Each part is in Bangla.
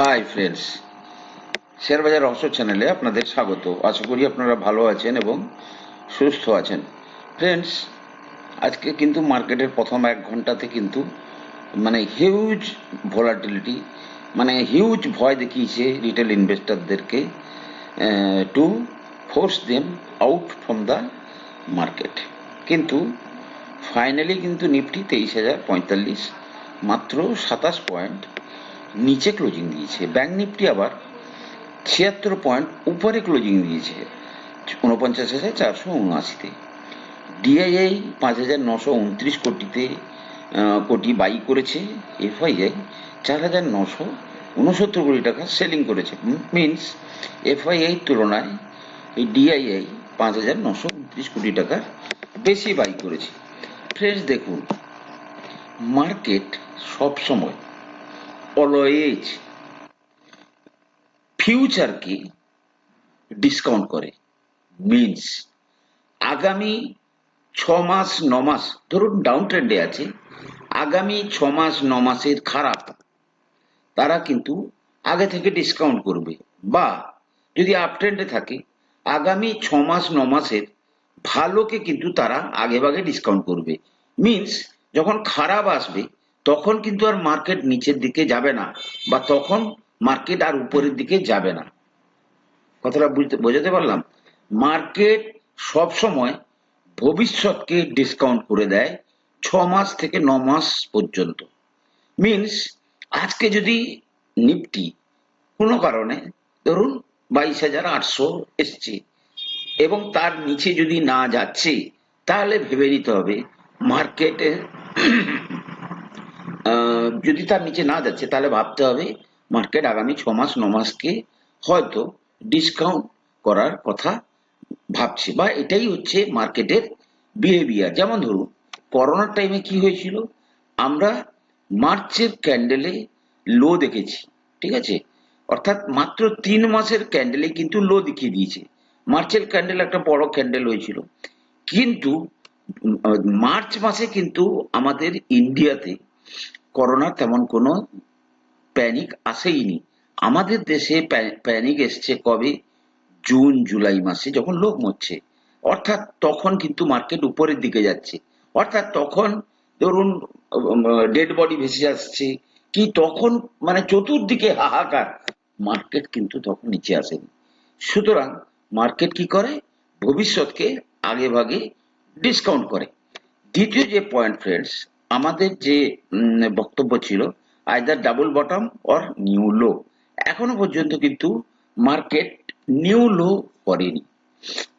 হাই ফ্রেন্ডস শেয়ারবাজার রহস্য চ্যানেলে আপনাদের স্বাগত। আশা করি আপনারা ভালো আছেন এবং সুস্থ আছেন। ফ্রেন্ডস আজকে কিন্তু মার্কেটের প্রথম এক ঘন্টাতে কিন্তু মানে হিউজ ভোলাটিলিটি মানে হিউজ ভয় দেখিয়েছে retail ইনভেস্টরদেরকে to force them out from the market কিন্তু ফাইনালি কিন্তু নিফটি তেইশ হাজার পঁয়তাল্লিশ, মাত্র সাতাশ পয়েন্ট নিচে ক্লোজিং দিয়েছে। ব্যাংক নিফটি আবার ছিয়াত্তর পয়েন্ট উপরে ক্লোজিং দিয়েছে। উনপঞ্চাশ হাজার চারশো উনআশিতে। ডিআইআই পাঁচ হাজার নশো উনত্রিশ কোটিতে কোটি বাই করেছে। এফআইআই চার হাজার নশো উনসত্তর কোটি টাকা সেলিং করেছে। মিনস এফআইআই তুলনায় এই ডিআইআই পাঁচ হাজার নশো উনত্রিশ কোটি টাকার বেশি বাই করেছে। ফ্রেন্ডস দেখুন মার্কেট সবসময় অলওয়েজ ফিউচারকে ডিসকাউন্ট করে। মিনস আগামী ছ মাস ন মাস ধরুন ডাউন ট্রেন্ডে আছে, আগামী ছ মাস ন মাসের খারাপ, তারা কিন্তু আগে থেকে ডিসকাউন্ট করবে। বা যদি আপ ট্রেন্ডে থাকে, আগামী ছ মাস ন মাসের ভালোকে কিন্তু তারা আগে ভাগে ডিসকাউন্ট করবে। মিনস যখন খারাপ আসবে তখন কিন্তু আর মার্কেট নিচের দিকে যাবে না বা তখন মার্কেট আর উপরের দিকে যাবে না। কথাটা বুঝতে, বোঝাতে পারলাম? মার্কেট সব সময় ভবিষ্যৎকে ডিসকাউন্ট করে দেয় ছ মাস থেকে ন মাস পর্যন্ত। মিনস আজকে যদি নিফটি কোনো কারণে ধরুন বাইশ হাজার আটশো এসছে এবং তার নিচে যদি না যাচ্ছে, তাহলে ভেবে নিতে হবে মার্কেটে যদি তার নিচে না যাচ্ছে, তাহলে ভাবতে হবে মার্কেট আগামী ছ মাস, ন মাসকে হয়তো ডিসকাউন্ট করার কথা ভাবছে। বা এটাই হচ্ছে মার্কেটের বিহেভিয়ার যেমন ধরুন করোনার টাইমে কি হয়েছিল? আমরা মার্চের ক্যান্ডেলে লো দেখেছি, ঠিক আছে? অর্থাৎ মাত্র তিন মাসের ক্যান্ডেলে কিন্তু লো দেখিয়ে দিয়েছে। মার্চের ক্যান্ডেল একটা বড় ক্যান্ডেল হয়েছিল। কিন্তু মার্চ মাসে কিন্তু আমাদের ইন্ডিয়াতে করোনার তেমন কোনো প্যানিক আসেইনি। আমাদের দেশে প্যানিক এসছে কবে? জুন জুলাই মাসে যখন লোক মরছে। অর্থাৎ তখন কিন্তু মার্কেট উপরের দিকে যাচ্ছে। অর্থাৎ তখন ধরুন ডেড বডি ভেসে যাচ্ছে। কি তখন? মানে চতুর্দিকে হাহাকার। মার্কেট কিন্তু তখন নিচে আসেনি। সুতরাং মার্কেট কি করে? ভবিষ্যৎকে আগে ভাগে ডিসকাউন্ট করে। দ্বিতীয় যে পয়েন্ট ফ্রেন্ডস আমাদের যে বক্তব্য ছিল either double bottom or new low এখনও পর্যন্ত কিন্তু মার্কেট নিউ লো করেনি।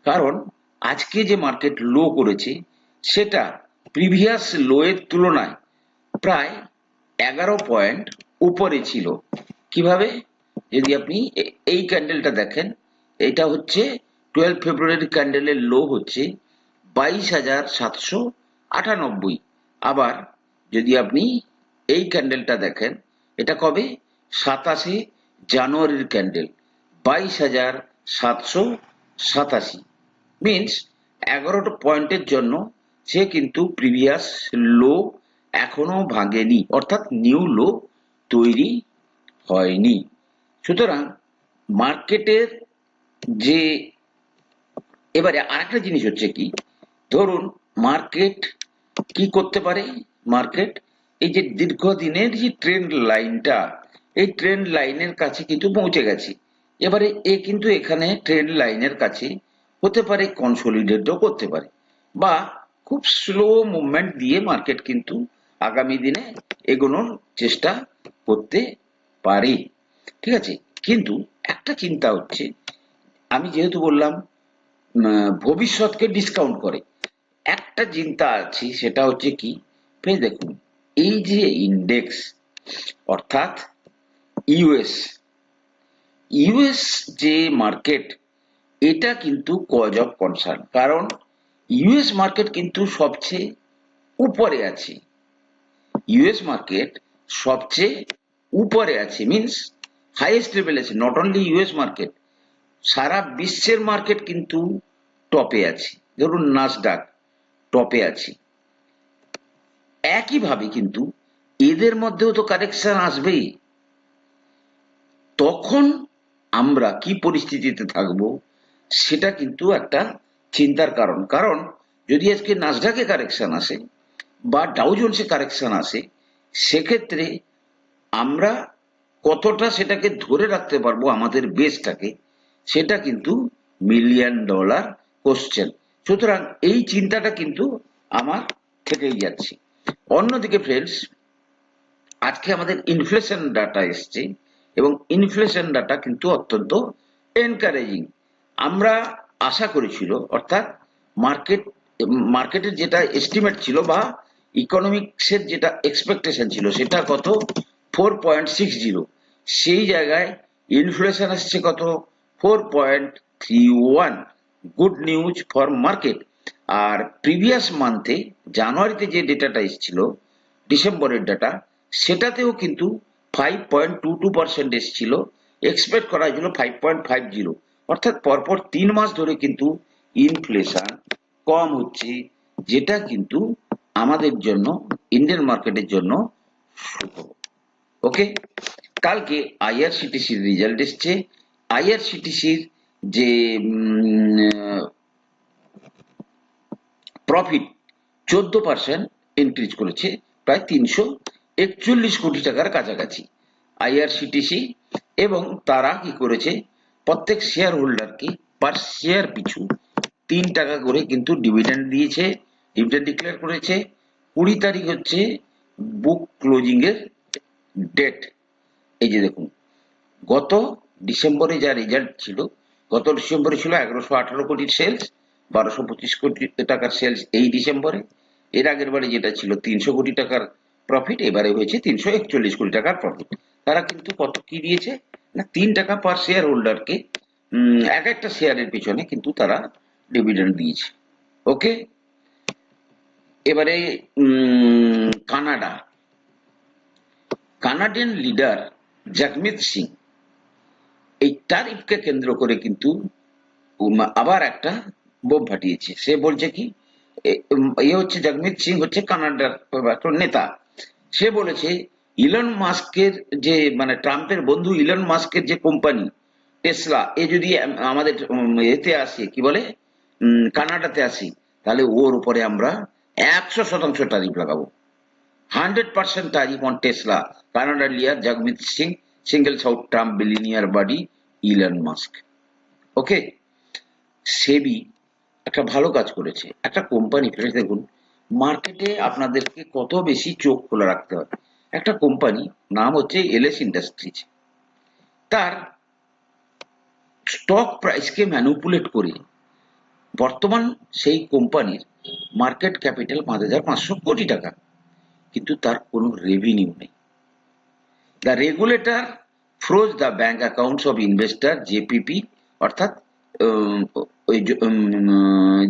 কারণ আজকে যে মার্কেট লো করেছে, সেটা প্রিভিয়াস লো এর তুলনায় প্রায় এগারো পয়েন্ট উপরে ছিল। কীভাবে? যদি আপনি এই ক্যান্ডেলটা দেখেন, এটা হচ্ছে টুয়েলভ ফেব্রুয়ারি ক্যান্ডেলের লো হচ্ছে বাইশ হাজার সাতশো আটানব্বই। আবার যদি আপনি এই ক্যান্ডেলটা দেখেন, এটা কবে? সাতাশে জানুয়ারির ক্যান্ডেল বাইশ হাজার সাতশো সাতাশি। মিনস এগারোটা পয়েন্টের জন্য সে কিন্তু প্রিভিয়াস লো এখনও ভাঙেনি, অর্থাৎ নিউ লো তৈরি হয়নি। সুতরাং মার্কেটের যে, এবারে আরেকটা জিনিস হচ্ছে কি? ধরুন মার্কেট কি করতে পারে মার্কেট? এই যে দীর্ঘদিনের যে ট্রেন্ড লাইনটা এই ট্রেন্ড লাইনের কাছে কিন্তু পৌঁছে গেছে। এবারে এ কিন্তু এখানে ট্রেন্ড লাইনের কাছে হতে পারে কনসোলিডেটও করতে পারে। বা খুব স্লো মুভমেন্ট দিয়ে মার্কেট কিন্তু আগামী দিনে এগোনোর চেষ্টা করতে পারে। ঠিক আছে? কিন্তু একটা চিন্তা হচ্ছে, আমি যেহেতু বললাম ভবিষ্যৎকে ডিসকাউন্ট করে। একটা চিন্তা আছে, সেটা হচ্ছে কি? ফের দেখুন, এই যে ইন্ডেক্স অর্থাৎ ইউএস ইউএস যে মার্কেট এটা কিন্তু কজ অফ কনসার্ন কারণ ইউএস মার্কেট কিন্তু সবচেয়ে উপরে আছে। ইউএস মার্কেট সবচেয়ে উপরে আছে মিন্স হাইয়েস্ট লেভেল আছে নট অনলি ইউএস মার্কেট সারা বিশ্বের মার্কেট কিন্তু টপে আছে। ধরুন নাসডাক টপে আছে। একইভাবে কিন্তু এদের মধ্যেও তো কারেকশন আসবেই। তখন আমরা কি পরিস্থিতিতে থাকব সেটা কিন্তু একটা চিন্তার কারণ। কারণ যদি আজকে নাসডাকে কারেকশন আসে বা ডাউজন্সে কারেকশন আসে, সেক্ষেত্রে আমরা কতটা সেটাকে ধরে রাখতে পারব আমাদের বেসটাকে সেটা কিন্তু মিলিয়ন ডলার কোশ্চেন সুতরাং এই চিন্তাটা কিন্তু আমার থেকেই যাচ্ছে। অন্যদিকে ফ্রেন্ডস আজকে আমাদের ইনফ্লেশন ডাটা এসছে এবং ইনফ্লেশন ডাটা কিন্তু অত্যন্ত এনকারেজিং আমরা আশা করেছিল, অর্থাৎ মার্কেট মার্কেটের যেটা এস্টিমেট ছিল বা ইকোনমিক্সের যেটা এক্সপেকটেশন ছিল, সেটা কত? ফোর পয়েন্ট সিক্স জিরো সেই জায়গায় ইনফ্লেশন আসছে কত? Four point three one good news for market. R previous মান্থে, জানুয়ারিতে যে ডেটাটা এসেছিল, ডিসেম্বরের ডাটা সেটাতেও কিন্তু five point two two percent এসেছিল। এক্সপেক্ট করা হয়েছিল ফাইভ পয়েন্ট ফাইভ জিরো অর্থাৎ পরপর তিন মাস ধরে কিন্তু ইনফ্লেশন কম হচ্ছে, যেটা কিন্তু আমাদের জন্য ইন্ডিয়ান মার্কেটের জন্য ওকে কালকে আইআরসিটিসির রেজাল্ট এসছে। আইআরসিটিসির যে প্রফিট চোদ্দ পার্সেন্ট ইনক্রিজ করেছে, প্রায় তিনশো একচল্লিশ কোটি টাকার কাছাকাছি। আইআরসিটিসি এবং তারা কি করেছে, প্রত্যেক শেয়ার হোল্ডারকে পার শেয়ার পিছু তিন টাকা করে কিন্তু ডিভিডেন্ড দিয়েছে ডিভিডেন্ড ডিক্লেয়ার করেছে। কুড়ি তারিখ হচ্ছে বুক ক্লোজিং এর ডেট এই যে দেখুন, গত ডিসেম্বরে যা রেজাল্ট ছিল গত ডিসেম্বরে ছিল এগারোশো আঠারো কোটির সেলস বারোশো পঁচিশ কোটি টাকার সেলস এই ডিসেম্বরে। এর আগের বারে যেটা ছিল তিনশো কোটি টাকার প্রফিট এবারে হয়েছে তিনশো একচল্লিশ কোটি টাকার প্রফিট তারা কিন্তু কত কি দিয়েছে? না, তিন টাকা পার শেয়ার হোল্ডারকে এক একটা শেয়ারের পিছনে কিন্তু তারা ডিভিডেন্ড দিয়েছে। ওকে এবারে Canada. Canadian leader Jagmeet Singh এই তারিফকে কেন্দ্র করে কিন্তু আবার একটা বোম ফাটিয়েছে। সে বলছে কি, এ হচ্ছে জগমিত সিং হচ্ছে কানাডার নেতা। সে বলেছে, ইলন মাস্কের যে মানে ট্রাম্পের বন্ধু ইলন মাস্কের যে কোম্পানি, টেসলা, এ যদি আমাদের এতে আসে, কি বলে কানাডাতে আসি, তাহলে ওর উপরে আমরা একশো শতাংশ তারিফ লাগাবো। Hundred percent tariff on Tesla কানাডার লিয়ার Jagmeet Singh single south Trump billionaire buddy Elon Musk okay SEBI একটা ভালো কাজ করেছে। একটা কোম্পানি ফেলে দেখুন মার্কেটে আপনাদেরকে কত বেশি চোখ খোলা রাখতে হয় একটা কোম্পানি নাম হচ্ছে এলএস ইন্ডাস্ট্রিজ তার স্টক প্রাইসকে ম্যানুপুলেট করে বর্তমান সেই কোম্পানির মার্কেট ক্যাপিটাল পাঁচ হাজার পাঁচশো কোটি টাকা। কিন্তু তার কোনো রেভিনিউ নেই। The regulator froze the bank accounts of investor JPP অর্থাৎ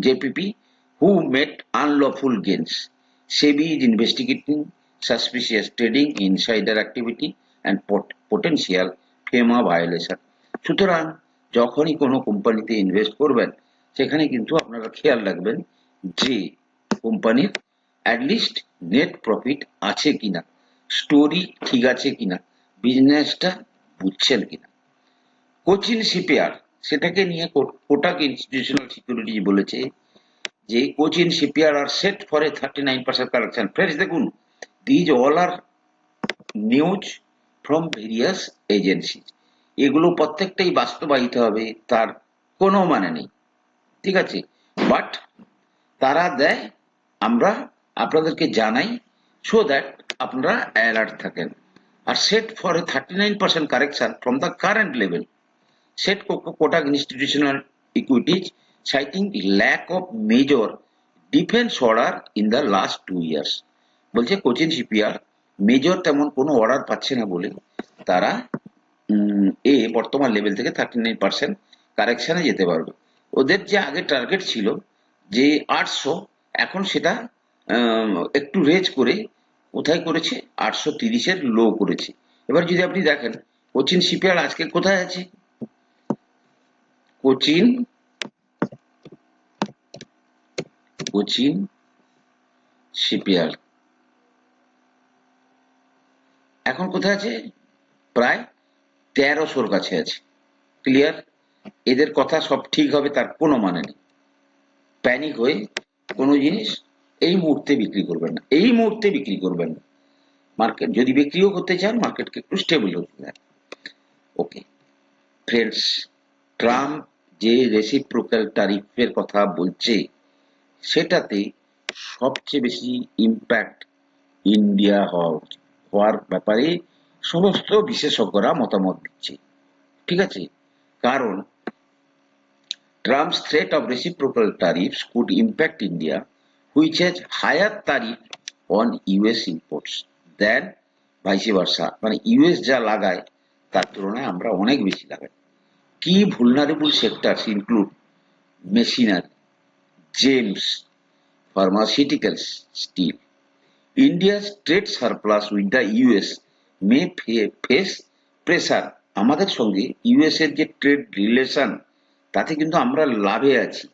JPP met unlawful gains. SEBI is investigating suspicious trading, insider activity, and pot- potential FEMA violation. সুতরাং যখনই কোনো কোম্পানিতে ইনভেস্ট করবেন সেখানে কিন্তু আপনারা খেয়াল রাখবেন যে কোম্পানির অ্যাটলিস্ট নেট প্রফিট আছে কিনা স্টোরি ঠিক আছে কিনা বিজনেসটা বুঝছেন কিনা। কোচিন শিপইয়ার্ড সেটাকে নিয়ে কোটাক ইনস্টিটিউশনাল সিকিউরিটি বলেছে যে, Cochin shipyard are set for a thirty nine percent correction friends দেখুন these all are news from various agency এগুলো প্রত্যেকটাই বাস্তবায়িত হবে, তার কোনো মানে নেই। ঠিক আছে? বাট তারা দেয়, আমরা আপনাদেরকে জানাই সো দ্যাট আপনারা অ্যালার্ট থাকেন। Are set for a thirty nine percent correction from the current level set Kotak institutional equities citing lack of major defence order in the last two years বলছে কোচিন শিপইয়ার্ড মেজর তেমন কোনো অর্ডার পাচ্ছে না বলে তারা এ বর্তমান লেভেল থেকে থার্টি নাইন পার্সেন্ট কারেকশানে যেতে পারবে। ওদের যে আগে টার্গেট ছিল যে আটশো, এখন সেটা একটু রেজ করে কোথায় করেছে? আটশো তিরিশের লো করেছে। এবার যদি আপনি দেখেন, কোচিন শিপইয়ার্ড আজকে কোথায় আছে? কোচিন কোচিন শিপইয়ার্ড। এখন কোথায় আছে? প্রায় তেরোশোর কাছে আছে। ক্লিয়ার এদের কথা সব ঠিক হবে, তার কোনো মানে নেই। প্যানিক হয়ে কোনো জিনিস এই মুহূর্তে বিক্রি করবেন না। এই মুহূর্তে বিক্রি করবেন না। মার্কেট যদি বিক্রিও করতে চান মার্কেটকে একটু স্টেবল হতে ওকে ফ্রেন্ডস ট্রাম্প যে রেসিপ্রোকাল ট্যারিফের কথা বলছে সেটাতে সবচেয়ে বেশি ইম্প্যাক্ট ইন্ডিয়া হওয়ার ব্যাপারে সমস্ত বিশেষজ্ঞরা মতামত দিচ্ছে। ঠিক আছে? কারণ Trump's threat of reciprocal tariffs could impact India, which has higher tariff on US imports than vice versa. মানে ইউএস যা লাগায় তার তুলনায় আমরা অনেক বেশি লাগাই কি vulnerable sectors include machinery, gems, pharmaceuticals, steel. India's trade surplus with the US may face pressure. আমাদের সঙ্গে ইউএস এর যে ট্রেড রিলেশন তাতে কিন্তু আমরা লাভে আছি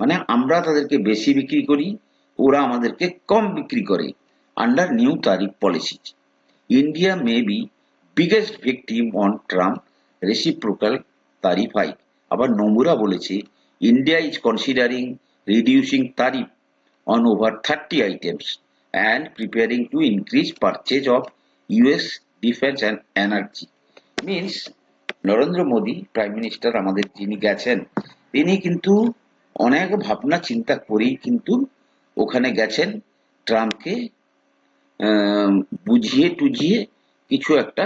মানে আমরা তাদেরকে বেশি বিক্রি করি ওরা আমাদেরকে কম বিক্রি করে under new tariff policy India may be biggest victim on Trump reciprocal tariff hike আবার নমুরা বলেছে India is considering reducing tariff on over 30 items and preparing to increase purchase of US defense and energy. Means, Narendra Modi prime minister আমাদের যিনি গেছেন, তিনি কিন্তু অনেক ভাবনা চিন্তা করেই কিন্তু ওখানে গেছেন ট্রাম্পকে বুঝিয়ে টুঝিয়ে কিছু একটা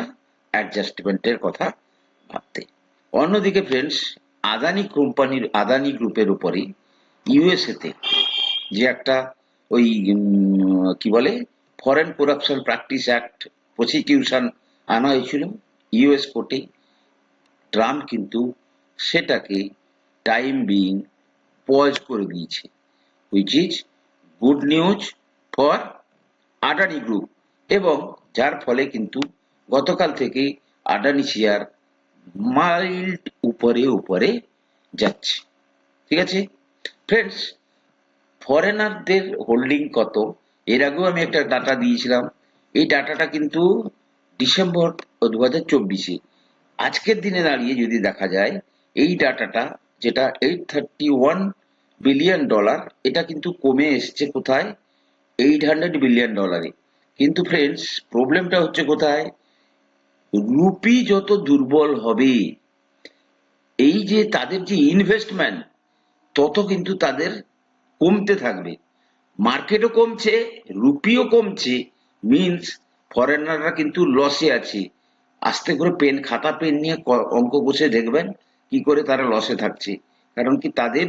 অ্যাডজাস্টমেন্টের কথা ভাবতে। অন্যদিকে ফ্রেন্ডস আদানি কোম্পানির, আদানি গ্রুপের উপরে ইউএসএতে যে একটা ওই কি বলে foreign corruption practice act prosecution আনা হয়েছিল ইউএস কোর্টে। ট্রাম্প কিন্তু সেটাকে টাইম বিং পজ করে দিয়েছে which is good news for Adani group এবং যার ফলে কিন্তু গতকাল থেকে আডানি শেয়ার মাইল্ড উপরে উপরে যাচ্ছে। ঠিক আছে? ফ্রেন্ডস, ফরেনারদের হোল্ডিং কত? এর আগেও আমি একটা ডাটা দিয়েছিলাম। এই ডাটাটা কিন্তু ডিসেম্বর দু হাজার চব্বিশে। আজকের দিনে দাঁড়িয়ে যদি দেখা যায়, এই ডাটাটা যেটা eight thirty one billion dollar এটা কিন্তু কমে এসছে কোথায়? এইট হান্ড্রেড বিলিয়ন ডলারে কিন্তু ফ্রেন্ডস প্রবলেমটা হচ্ছে কোথায়? রুপি যত দুর্বল হবে, এই যে তাদের যে ইনভেস্টমেন্ট তত কিন্তু তাদের কমতে থাকবে। মার্কেটও কমছে রুপিও কমছে মিনস ফরেনাররা কিন্তু লসে আছে। আস্তে করে পেন খাতা পেন নিয়ে অঙ্ক বসে দেখবেন কি করে তারা লসে থাকছে। কারণ কি তাদের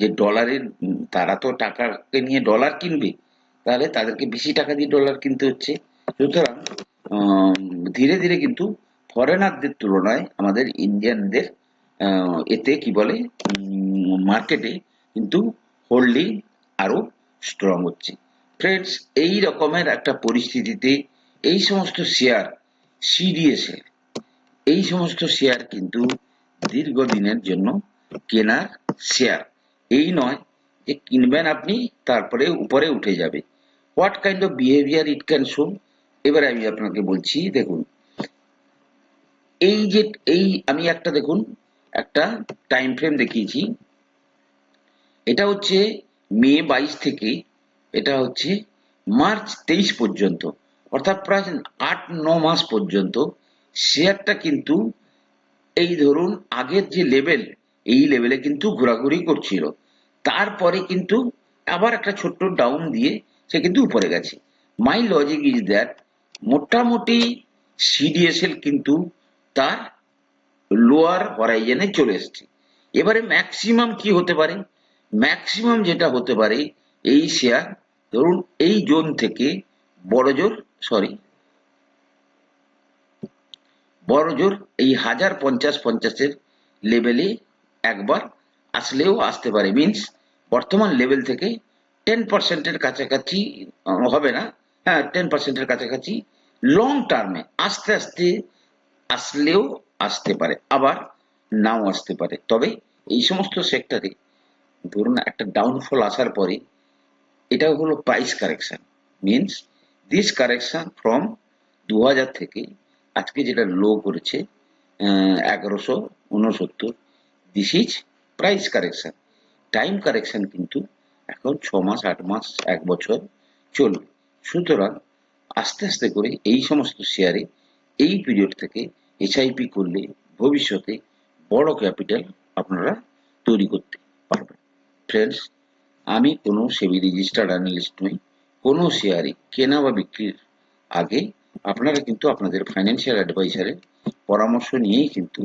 যে ডলারের তারা তো টাকাকে নিয়ে ডলার কিনবে, তাহলে তাদেরকে বেশি টাকা দিয়ে ডলার কিনতে হচ্ছে। সুতরাং ধীরে ধীরে কিন্তু ফরেনারদের তুলনায় আমাদের ইন্ডিয়ানদের এতে কি বলে মার্কেটে কিন্তু হোল্ডিং আরও স্ট্রং হচ্ছে। ফ্রেন্ডস এই রকমের একটা পরিস্থিতিতে এই সমস্ত শেয়ার সিডিএসএল এই সমস্ত শেয়ার কিন্তু দীর্ঘদিনের জন্য কেনার শেয়ার এই নয় যে কিনবেন আপনি, তারপরে উপরে উঠে যাবে। What kind of behaviour it can show এবার আমি আপনাকে বলছি, দেখুন। এই যে, এই আমি একটা, দেখুন, একটা টাইম ফ্রেম দেখিয়েছি। এটা হচ্ছে মে বাইশ থেকে, এটা হচ্ছে মার্চ তেইশ পর্যন্ত। অর্থাৎ প্রায় আট, ন মাস পর্যন্ত শেয়ারটা কিন্তু এই ধরুন আগের যে লেভেল এই লেভেলে কিন্তু ঘোরাঘুরি করছিল। তারপরে কিন্তু আবার একটা ছোট্ট ডাউন দিয়ে সে কিন্তু উপরে গেছে। মাই লজিক ইজ দ্যাট মোটামুটি সিডিএসএল কিন্তু তার লোয়ার হরাইজনে চলে এসছে। এবারে ম্যাক্সিমাম কি হতে পারে? ম্যাক্সিমাম যেটা হতে পারে এই শেয়ার ধরুন এই জোন থেকে বড় জোর সরি বড় জোর এই হাজার পঞ্চাশ পঞ্চাশের লেভেলে একবার আসলেও আসতে পারে। মিন্স বর্তমান লেভেল থেকে টেন পার্সেন্টের কাছাকাছি হবে না। হ্যাঁ টেন পার্সেন্টের কাছাকাছি লং টার্মে আস্তে আস্তে আসলেও আসতে পারে, আবার নাও আসতে পারে। তবে এই সমস্ত সেক্টরে ধরুন একটা ডাউনফল আসার পরে এটা হলো price correction means this correction from দু হাজার থেকে আজকে যেটা লো করেছে এগারোশো উনসত্তর this is price correction time correction কিন্তু এখন ছ মাস, আট মাস, এক বছর চলবে। সুতরাং আস্তে আস্তে করে এই সমস্ত শেয়ারে এই পিরিয়ড থেকে এসআইপি করলে ভবিষ্যতে বড় ক্যাপিটাল আপনারা তৈরি করতে পারবেন। ফ্রেন্ডস আমি কোনো সেবি রেজিস্টার্ড অ্যানালিস্ট নই, কোনো শেয়ারে কেনা বা বিক্রির আগে আপনারা কিন্তু আপনাদের ফাইন্যান্সিয়াল অ্যাডভাইসারের পরামর্শ নিয়েই কিন্তু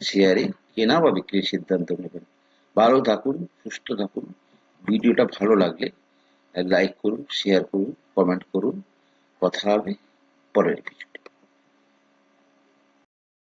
শেয়ারে কেনা বা বিক্রির সিদ্ধান্ত নেবেন। ভালো থাকুন, সুস্থ থাকুন। ভিডিওটা ভালো লাগলে লাইক করুন শেয়ার করুন কমেন্ট করুন। কথা হবে পরের ভিডিও